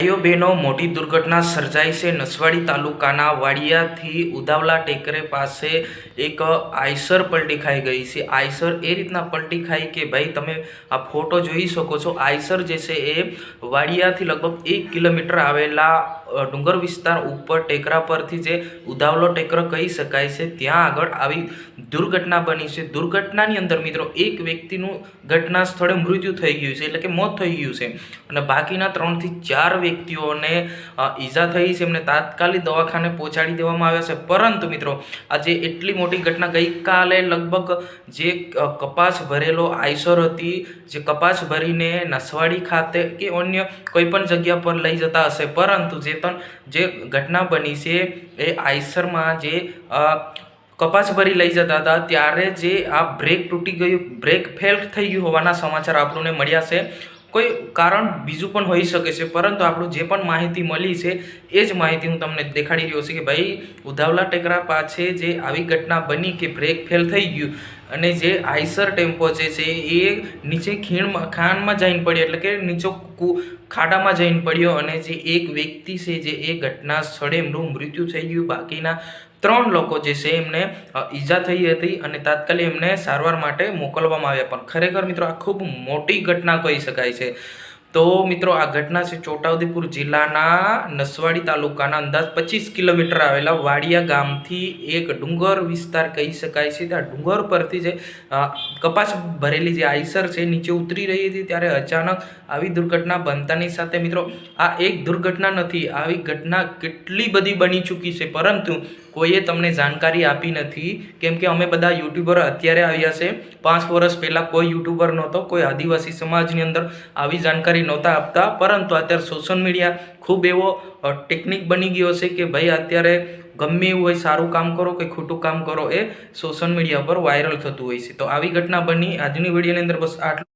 ભાઈઓ બહેનો, મોટી દુર્ઘટના સર્જાઈ છે. નસવાડી તાલુકાના વાડિયાથી ઉદાવલા ટેકરે પાસે એક આઈસર પલટી ખાઈ ગઈ છે. આઈસર એ રીતના પલટી ખાઈ કે ભાઈ તમે આ ફોટો જોઈ શકો છો. આઈસર જે છે એ વાડિયાથી લગભગ એક કિલોમીટર આવેલા ડુંગર વિસ્તાર ઉપર ટેકરા પરથી જે ઉદાવલો ટેકરો કહી શકાય છે, ત્યાં આગળ આવી દુર્ઘટના બની છે. દુર્ઘટનાની અંદર મિત્રો, એક વ્યક્તિનું ઘટના સ્થળે મૃત્યુ થઈ ગયું છે, એટલે કે મોત થઈ ગયું છે. અને બાકીના ત્રણથી ચાર વ્યક્તિઓને ઈજા થઈ છે, એમને તાત્કાલિક દવાખાને પહોંચાડી દેવામાં આવ્યા છે. પરંતુ મિત્રો, આજે એટલી મોટી ઘટના ગઈકાલે લગભગ જે કપાસ ભરેલો આઈસર હતી, જે કપાસ ભરીને નસવાડી ખાતે કે અન્ય કોઈ પણ જગ્યા પર લઈ જતા હશે. પરંતુ જે પણ જે ઘટના બની છે, એ આઈસરમાં જે કપાસ ભરી લઈ જતા હતા, ત્યારે જે આ બ્રેક તૂટી ગયું, બ્રેક ફેલ થઈ ગયું હોવાના સમાચાર આપણને મળ્યા છે. કોઈ કારણ બીજું પણ હોઈ શકે છે, પરંતુ આપણું જે પણ માહિતી મળી છે, એ જ માહિતી હું તમને દેખાડી રહ્યો છું કે ભાઈ, ઉધાવલા ટેકરા પાસે જે આવી ઘટના બની કે બ્રેક ફેલ થઈ ગયું અને જે આઈસર ટેમ્પો જે છે એ નીચે ખીણમાં ખાણમાં જઈને પડ્યો, એટલે કે નીચો ખાડામાં જઈને પડ્યો અને જે એક વ્યક્તિ છે જે એ ઘટના સ્થળે મૃત્યુ થઈ ગયું, બાકીના ત્રણ લોકો જે છે એમને ઈજા થઈ હતી અને તાત્કાલિક એમને સારવાર માટે મોકલવામાં આવ્યા. પણ ખરેખર મિત્રો આ ખૂબ મોટી ઘટના કહી શકાય છે. તો મિત્રો આ ઘટના છે છોટાઉદેપુર જિલ્લાના નસવાડી તાલુકાના અંદાજ પચીસ કિલોમીટર આવેલા વાડિયા ગામથી એક ડુંગર વિસ્તાર કહી શકાય છે. ત્યાં ડુંગર પરથી જે કપાસ ભરેલી જે આઈસર છે નીચે ઉતરી રહી હતી ત્યારે અચાનક આવી દુર્ઘટના બનતાની સાથે મિત્રો આ એક દુર્ઘટના નથી. આવી ઘટના કેટલી બધી બની ચૂકી છે. પરંતુ કોઈએ તમને જાણકારી આપી નથી, કેમ કે અમે બધા યુટ્યુબર અત્યારે આવ્યા છે. પાંચ વર્ષ પહેલાં કોઈ યુટ્યુબર નહોતો, કોઈ આદિવાસી સમાજની અંદર આવી જાણકારી નહોતા આપતા. પરંતુ અત્યારે સોશિયલ મીડિયા ખૂબ એવો ટેકનિક બની ગયો છે કે ભાઈ અત્યારે ગમે એવું હોય સારું કામ કરો કે ખોટું કામ કરો એ સોશિયલ મીડિયા પર વાયરલ થતું હોય છે. તો આવી ઘટના બની. આજની વિડીયોની અંદર બસ આટલું.